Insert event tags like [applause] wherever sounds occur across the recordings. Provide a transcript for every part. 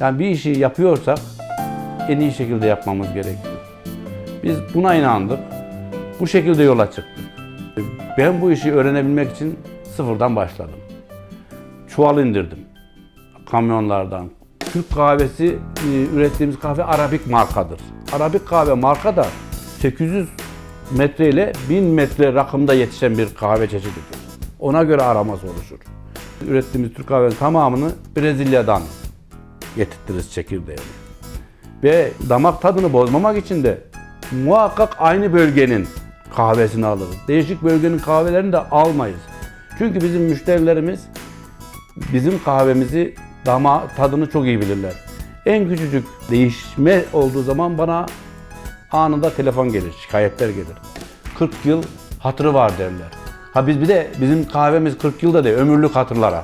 Yani bir işi yapıyorsak en iyi şekilde yapmamız gerekiyor. Biz buna inandık. Bu şekilde yola çıktık. Ben bu işi öğrenebilmek için sıfırdan başladım. Çuval indirdim. Kamyonlardan. Türk kahvesi, e, ürettiğimiz kahve Arabik markadır. Arabik kahve marka da 800 metre ile 1000 metre rakımda yetişen bir kahve çeşididir. Ona göre araması oluşur. Ürettiğimiz Türk kahvenin tamamını Brezilya'dan getirtiriz çekirdeğini. Ve damak tadını bozmamak için de muhakkak aynı bölgenin kahvesini alırız. Değişik bölgenin kahvelerini de almayız. Çünkü bizim müşterilerimiz bizim kahvemizi dama tadını çok iyi bilirler. En küçücük değişme olduğu zaman bana anında telefon gelir, şikayetler gelir. 40 yıl hatırı var derler. Ha biz bir de bizim kahvemiz 40 yılda değil, ömürlük hatırlara.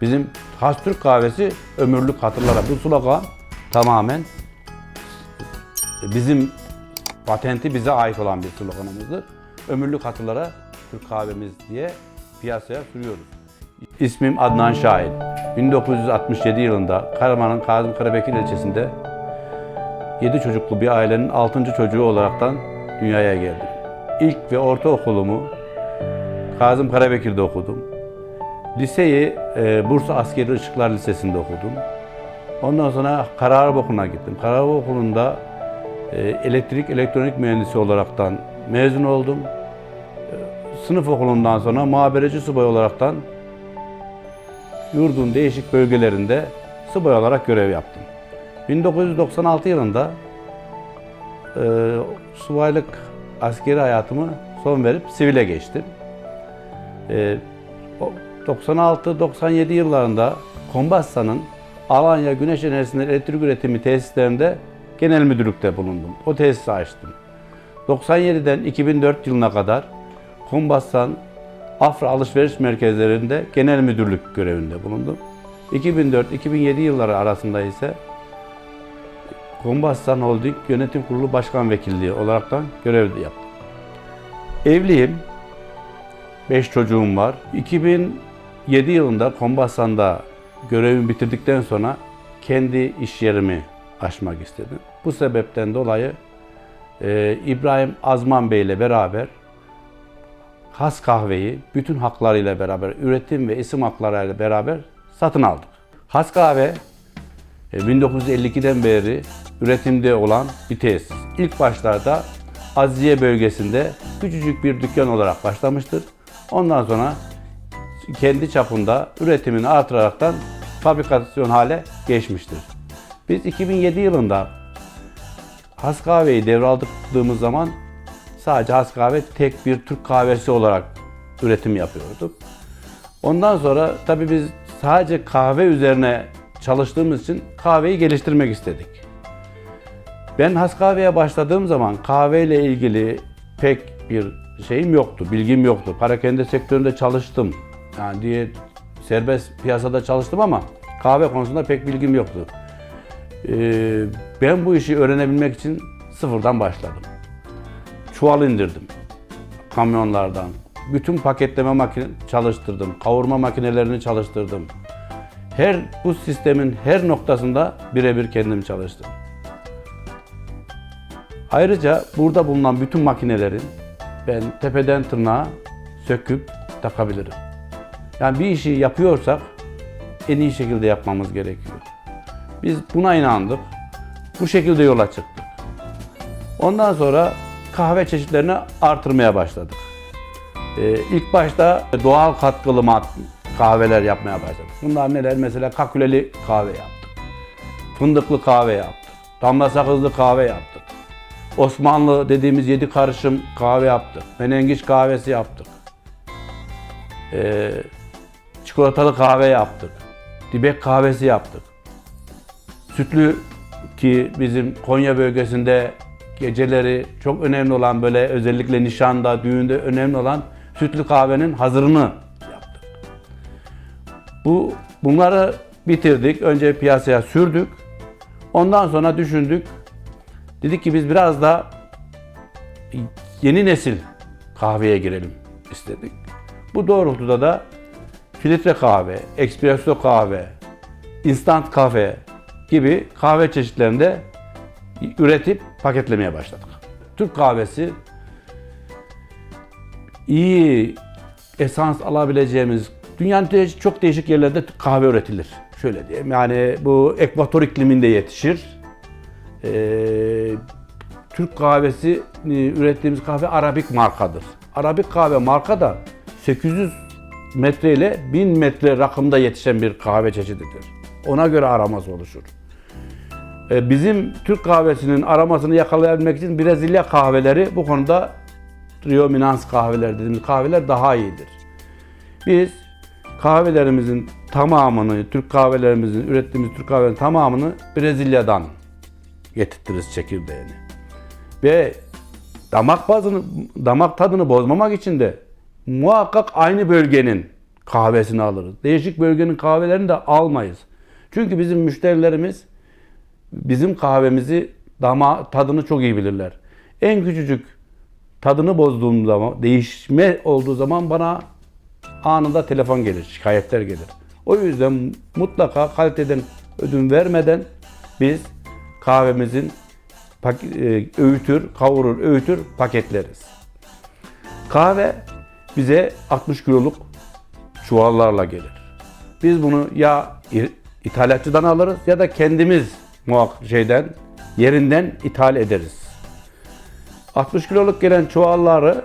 Bizim has Türk kahvesi ömürlük hatırlara. Bu slogan tamamen bizim patenti bize ait olan bir sloganımızdır. Ömürlük hatırlara Türk kahvemiz diye piyasaya sürüyoruz. İsmim Adnan Şahin. 1967 yılında Karaman'ın Kazım Karabekir ilçesinde 7 çocuklu bir ailenin 6. çocuğu olaraktan dünyaya geldim. İlk ve ortaokulumu Kazım Karabekir'de okudum. Liseyi e, Bursa Askeri Işıklar Lisesi'nde okudum. Ondan sonra Kararap Okulu'na gittim. Kararap Okulu'nda e, elektrik elektronik mühendisi olaraktan mezun oldum. E, sınıf okulundan sonra muhabereci subay olaraktan yurdun değişik bölgelerinde subay olarak görev yaptım. 1996 yılında e, subaylık askeri hayatımı son verip sivile geçtim. E, 96-97 yıllarında Kombassa'nın Alanya Güneş Enerjisi'nin elektrik üretimi tesislerinde genel müdürlükte bulundum. O tesisi açtım. 97'den 2004 yılına kadar Kombassan Afra alışveriş merkezlerinde genel müdürlük görevinde bulundum. 2004-2007 yılları arasında ise Kombassan Holding Yönetim Kurulu Başkan Vekilliği olaraktan görev yaptım. Evliyim. 5 çocuğum var. 2007 yılında Kombassan'da görevimi bitirdikten sonra kendi iş yerimi açmak istedim. Bu sebepten dolayı e, İbrahim Azman Bey ile beraber Has Kahve'yi bütün haklarıyla beraber, üretim ve isim haklarıyla beraber satın aldık. Has Kahve e, 1952'den beri üretimde olan bir tesis. İlk başlarda Aziye bölgesinde küçücük bir dükkan olarak başlamıştır. Ondan sonra kendi çapında üretimini artıraraktan fabrikasyon hale geçmiştir. Biz 2007 yılında Has Kahve'yi devraldığımız zaman sadece Has Kahve tek bir Türk kahvesi olarak üretim yapıyorduk. Ondan sonra tabii biz sadece kahve üzerine çalıştığımız için kahveyi geliştirmek istedik. Ben Has Kahve'ye başladığım zaman kahveyle ilgili pek bir şeyim yoktu, bilgim yoktu. Parakende sektöründe çalıştım. Yani diye serbest piyasada çalıştım ama kahve konusunda pek bilgim yoktu. Ee, ben bu işi öğrenebilmek için sıfırdan başladım. Çuval indirdim kamyonlardan. Bütün paketleme makine çalıştırdım. Kavurma makinelerini çalıştırdım. Her bu sistemin her noktasında birebir kendim çalıştım. Ayrıca burada bulunan bütün makinelerin ben tepeden tırnağa söküp takabilirim. Yani bir işi yapıyorsak en iyi şekilde yapmamız gerekiyor. Biz buna inandık. Bu şekilde yola çıktık. Ondan sonra kahve çeşitlerini artırmaya başladık. Ee, ilk başta doğal katkılı mat kahveler yapmaya başladık. Bunlar neler? Mesela kaküleli kahve yaptık. Fındıklı kahve yaptık. Damla sakızlı kahve yaptık. Osmanlı dediğimiz yedi karışım kahve yaptık. Menengiç kahvesi yaptık. Ee, çikolatalı kahve yaptık. Dibek kahvesi yaptık. Sütlü ki bizim Konya bölgesinde geceleri çok önemli olan böyle özellikle nişanda, düğünde önemli olan sütlü kahvenin hazırını yaptık. Bu bunları bitirdik. Önce piyasaya sürdük. Ondan sonra düşündük. Dedik ki biz biraz da yeni nesil kahveye girelim istedik. Bu doğrultuda da filtre kahve, espresso kahve, instant kafe gibi kahve çeşitlerinde üretip paketlemeye başladık. Türk kahvesi iyi esans alabileceğimiz dünyanın çok değişik yerlerde kahve üretilir. Şöyle diyeyim yani bu ekvator ikliminde yetişir. Ee, Türk kahvesi e, ürettiğimiz kahve Arabik markadır. Arabik kahve marka da 800 metre ile 1000 metre rakımda yetişen bir kahve çeşididir. Ona göre aroması oluşur. Ee, Bizim Türk kahvesinin aromasını yakalayabilmek için Brezilya kahveleri bu konuda Rio Minans kahveler dediğimiz kahveler daha iyidir. Biz kahvelerimizin tamamını, Türk kahvelerimizin, ürettiğimiz Türk kahvelerin tamamını Brezilya'dan getirtiriz çekirdeğini. Ve damak bazını, damak tadını bozmamak için de muhakkak aynı bölgenin kahvesini alırız. Değişik bölgenin kahvelerini de almayız. Çünkü bizim müşterilerimiz bizim kahvemizi dama tadını çok iyi bilirler. En küçücük tadını bozduğum zaman, değişme olduğu zaman bana anında telefon gelir, şikayetler gelir. O yüzden mutlaka kaliteden ödün vermeden biz kahvemizin e, öğütür, kavurur, öğütür, paketleriz. Kahve bize 60 kiloluk çuvallarla gelir. Biz bunu ya ithalatçıdan alırız ya da kendimiz muhak şeyden yerinden ithal ederiz. 60 kiloluk gelen çuvalları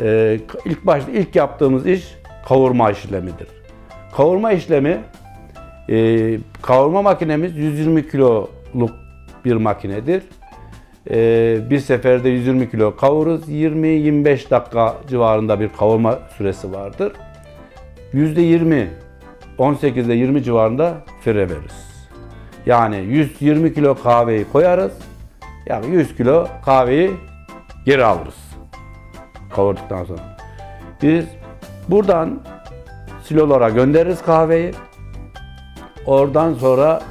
e, ilk başta ilk yaptığımız iş kavurma işlemidir. Kavurma işlemi e, kavurma makinemiz 120 kiloluk bir makinedir. E, bir seferde 120 kilo kavururuz. 20-25 dakika civarında bir kavurma süresi vardır. %20 18 ile 20 civarında fire veririz. Yani 120 kilo kahveyi koyarız. Yani 100 kilo kahveyi geri alırız. Kavurduktan sonra. Biz buradan silolara göndeririz kahveyi. Oradan sonra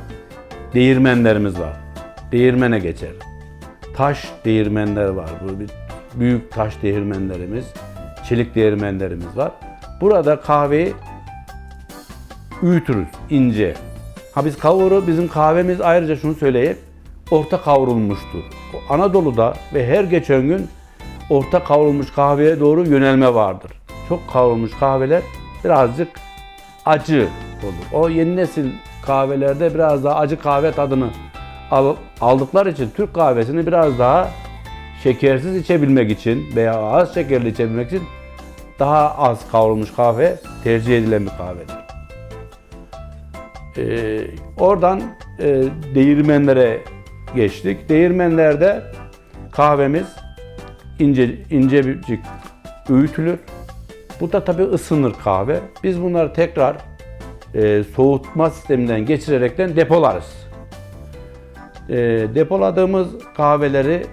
değirmenlerimiz var. Değirmene geçer. Taş değirmenler var. Bir büyük taş değirmenlerimiz, çelik değirmenlerimiz var. Burada kahveyi öğütürüz ince. Ha biz kavuru, bizim kahvemiz ayrıca şunu söyleyeyim, orta kavrulmuştur. Anadolu'da ve her geçen gün orta kavrulmuş kahveye doğru yönelme vardır. Çok kavrulmuş kahveler birazcık acı olur. O yeni nesil kahvelerde biraz daha acı kahve tadını aldıkları için Türk kahvesini biraz daha şekersiz içebilmek için veya az şekerli içebilmek için daha az kavrulmuş kahve tercih edilen bir kahvedir. Ee, oradan e, değirmenlere geçtik. Değirmenlerde kahvemiz ince incecik öğütülür. Bu da tabii ısınır kahve. Biz bunları tekrar e, soğutma sisteminden geçirerekten depolarız. E, depoladığımız kahveleri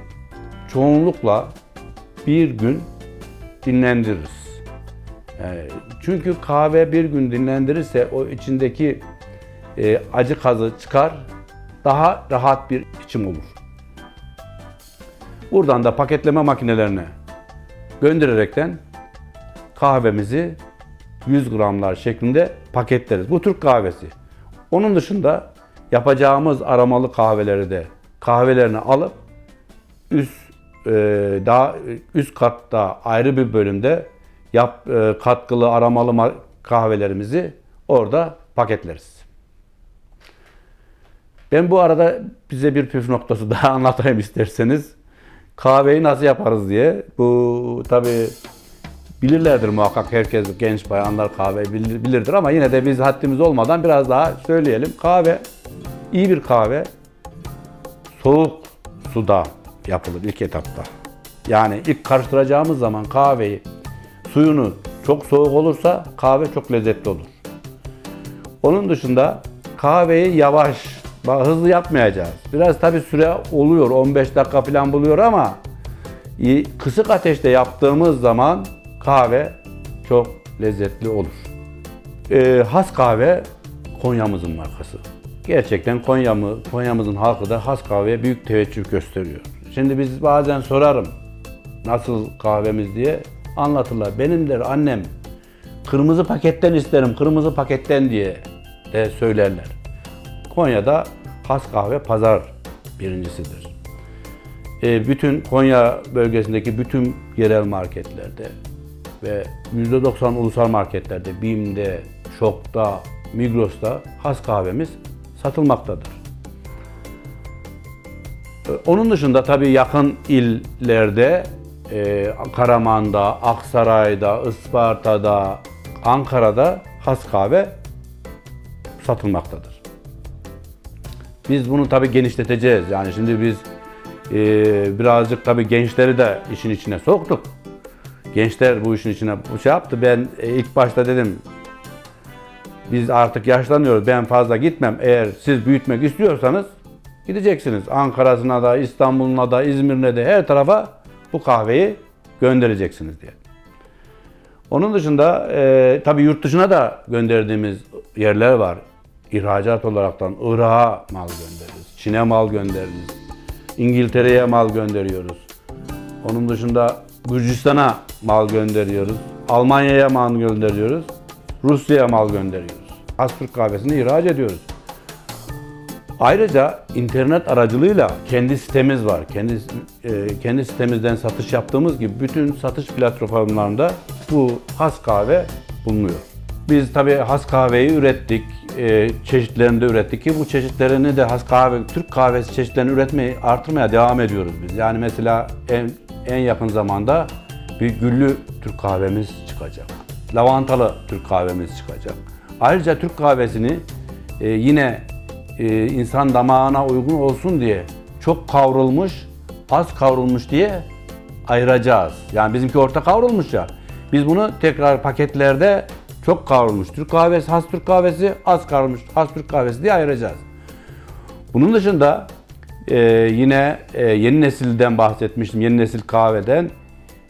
çoğunlukla bir gün dinlendiririz. E, çünkü kahve bir gün dinlendirirse o içindeki e, acı kazı çıkar, daha rahat bir içim olur. Buradan da paketleme makinelerine göndererekten kahvemizi 100 gramlar şeklinde paketleriz. Bu Türk kahvesi. Onun dışında yapacağımız aromalı kahveleri de kahvelerini alıp üst e, daha üst katta ayrı bir bölümde yap e, katkılı aromalı ma- kahvelerimizi orada paketleriz. Ben bu arada bize bir püf noktası daha [laughs] anlatayım isterseniz. Kahveyi nasıl yaparız diye. Bu tabi bilirlerdir muhakkak herkes genç bayanlar kahve bilir- bilirdir ama yine de biz haddimiz olmadan biraz daha söyleyelim. Kahve iyi bir kahve soğuk suda yapılır ilk etapta. Yani ilk karıştıracağımız zaman kahveyi suyunu çok soğuk olursa kahve çok lezzetli olur. Onun dışında kahveyi yavaş, hızlı yapmayacağız. Biraz tabi süre oluyor, 15 dakika falan buluyor ama kısık ateşte yaptığımız zaman kahve çok lezzetli olur. Ee, has kahve Konya'mızın markası. Gerçekten Konya'mı, Konya'mızın halkı da has kahveye büyük teveccüh gösteriyor. Şimdi biz bazen sorarım nasıl kahvemiz diye anlatırlar. Benim der annem kırmızı paketten isterim, kırmızı paketten diye de söylerler. Konya'da has kahve pazar birincisidir. E, bütün Konya bölgesindeki bütün yerel marketlerde ve %90 ulusal marketlerde, BİM'de, Şok'ta, Migros'ta has kahvemiz satılmaktadır. E, Onun dışında tabii yakın illerde e, Karaman'da, Aksaray'da, Isparta'da, Ankara'da has kahve satılmaktadır. Biz bunu tabii genişleteceğiz. Yani şimdi biz e, birazcık tabii gençleri de işin içine soktuk. Gençler bu işin içine bu şey yaptı. Ben e, ilk başta dedim biz artık yaşlanıyoruz. Ben fazla gitmem. Eğer siz büyütmek istiyorsanız gideceksiniz. Ankara'sına da, İstanbul'una da, İzmir'ine de her tarafa bu kahveyi göndereceksiniz diye. Onun dışında e, tabii yurt dışına da gönderdiğimiz yerler var. İhracat olaraktan Irak'a mal göndeririz, Çin'e mal göndeririz, İngiltere'ye mal gönderiyoruz. Onun dışında Gürcistan'a mal gönderiyoruz, Almanya'ya mal gönderiyoruz, Rusya'ya mal gönderiyoruz. Astürk kahvesini ihraç ediyoruz. Ayrıca internet aracılığıyla kendi sitemiz var. Kendi e, kendi sitemizden satış yaptığımız gibi bütün satış platformlarında bu has kahve bulunuyor. Biz tabii has kahveyi ürettik, e, çeşitlerini de ürettik ki bu çeşitlerini de has kahve, Türk kahvesi çeşitlerini üretmeyi artırmaya devam ediyoruz biz. Yani mesela en, en yakın zamanda bir güllü Türk kahvemiz çıkacak. Lavantalı Türk kahvemiz çıkacak. Ayrıca Türk kahvesini e, yine e, insan damağına uygun olsun diye çok kavrulmuş, az kavrulmuş diye ayıracağız. Yani bizimki orta kavrulmuş ya. Biz bunu tekrar paketlerde çok kavrulmuş Türk kahvesi, has Türk kahvesi, az kavrulmuş has Türk kahvesi diye ayıracağız. Bunun dışında e, yine e, yeni nesilden bahsetmiştim. Yeni nesil kahveden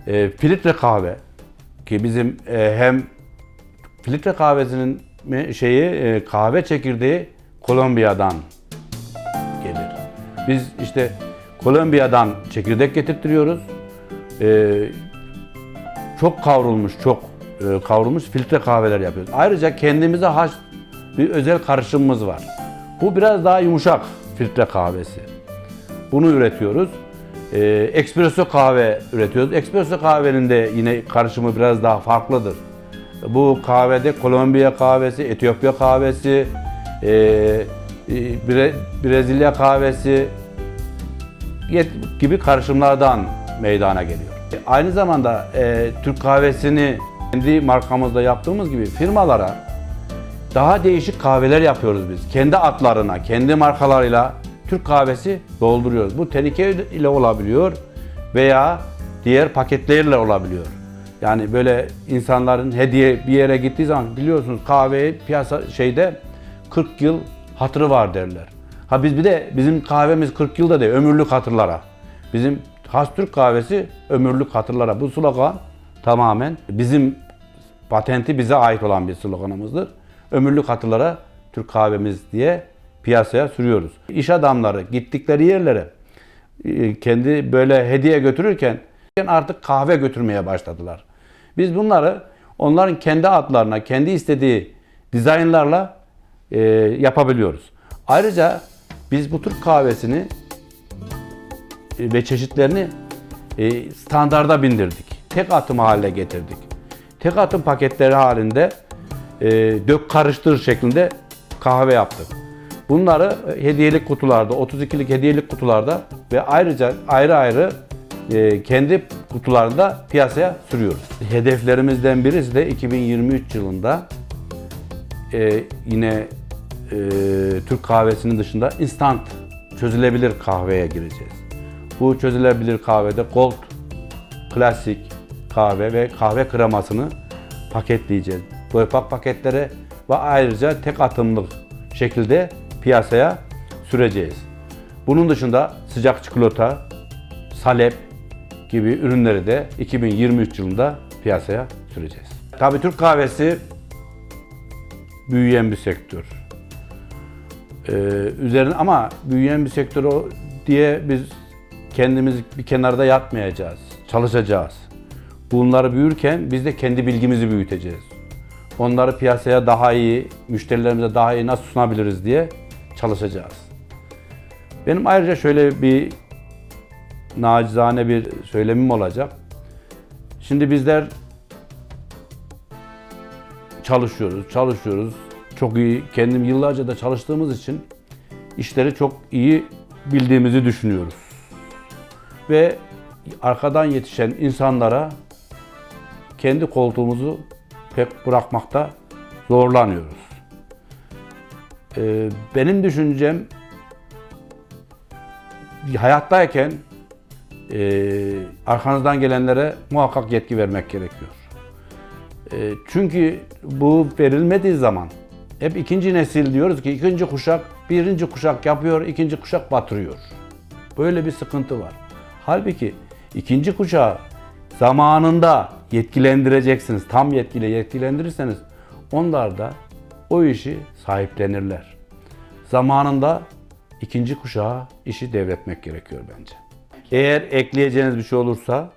e, filtre kahve ki bizim e, hem filtre kahvesinin şeyi e, kahve çekirdeği Kolombiya'dan gelir. Biz işte Kolombiya'dan çekirdek getirtiyoruz. E, çok kavrulmuş, çok kavrulmuş filtre kahveler yapıyoruz. Ayrıca kendimize has bir özel karışımımız var. Bu biraz daha yumuşak filtre kahvesi. Bunu üretiyoruz. E, espresso kahve üretiyoruz. Espresso kahvenin de yine karışımı biraz daha farklıdır. Bu kahvede Kolombiya kahvesi, Etiyopya kahvesi, e, e, Bre- Brezilya kahvesi gibi karışımlardan meydana geliyor. Aynı zamanda e, Türk kahvesini kendi markamızda yaptığımız gibi firmalara daha değişik kahveler yapıyoruz biz. Kendi adlarına, kendi markalarıyla Türk kahvesi dolduruyoruz. Bu tenike ile olabiliyor veya diğer paketlerle olabiliyor. Yani böyle insanların hediye bir yere gittiği zaman biliyorsunuz kahve piyasa şeyde 40 yıl hatırı var derler. Ha biz bir de bizim kahvemiz 40 yılda değil ömürlük hatırlara. Bizim has Türk kahvesi ömürlük hatırlara. Bu slogan tamamen bizim patenti bize ait olan bir sloganımızdır. Ömürlük hatırlara Türk kahvemiz diye piyasaya sürüyoruz. İş adamları gittikleri yerlere e, kendi böyle hediye götürürken artık kahve götürmeye başladılar. Biz bunları onların kendi adlarına, kendi istediği dizaynlarla e, yapabiliyoruz. Ayrıca biz bu Türk kahvesini e, ve çeşitlerini e, standarda bindirdik. Tek atım haline getirdik. Tek atım paketleri halinde e, dök karıştır şeklinde kahve yaptık. Bunları e, hediyelik kutularda, 32'lik hediyelik kutularda ve ayrıca ayrı ayrı e, kendi kutularında piyasaya sürüyoruz. Hedeflerimizden birisi de 2023 yılında e, yine Türk kahvesinin dışında instant çözülebilir kahveye gireceğiz. Bu çözülebilir kahvede gold, klasik kahve ve kahve kremasını paketleyeceğiz. Doypak paketlere ve ayrıca tek atımlık şekilde piyasaya süreceğiz. Bunun dışında sıcak çikolata, salep gibi ürünleri de 2023 yılında piyasaya süreceğiz. Tabii Türk kahvesi büyüyen bir sektör. Ee, üzerine ama büyüyen bir sektör o diye biz kendimiz bir kenarda yatmayacağız. Çalışacağız. Bunları büyürken biz de kendi bilgimizi büyüteceğiz. Onları piyasaya daha iyi, müşterilerimize daha iyi nasıl sunabiliriz diye çalışacağız. Benim ayrıca şöyle bir nacizane bir söylemim olacak. Şimdi bizler çalışıyoruz, çalışıyoruz. Çok iyi, kendim yıllarca da çalıştığımız için işleri çok iyi bildiğimizi düşünüyoruz. Ve arkadan yetişen insanlara kendi koltuğumuzu pek bırakmakta zorlanıyoruz. Ee, benim düşüncem hayattayken e, arkanızdan gelenlere muhakkak yetki vermek gerekiyor. E, çünkü bu verilmediği zaman hep ikinci nesil diyoruz ki ikinci kuşak birinci kuşak yapıyor, ikinci kuşak batırıyor. Böyle bir sıkıntı var. Halbuki ikinci kuşağı zamanında yetkilendireceksiniz. Tam yetkiyle yetkilendirirseniz onlar da o işi sahiplenirler. Zamanında ikinci kuşağa işi devretmek gerekiyor bence. Eğer ekleyeceğiniz bir şey olursa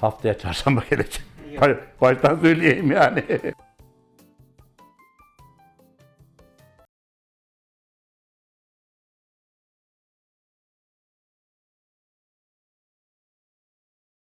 haftaya çarşamba geleceğim. Baştan söyleyeyim yani. [laughs]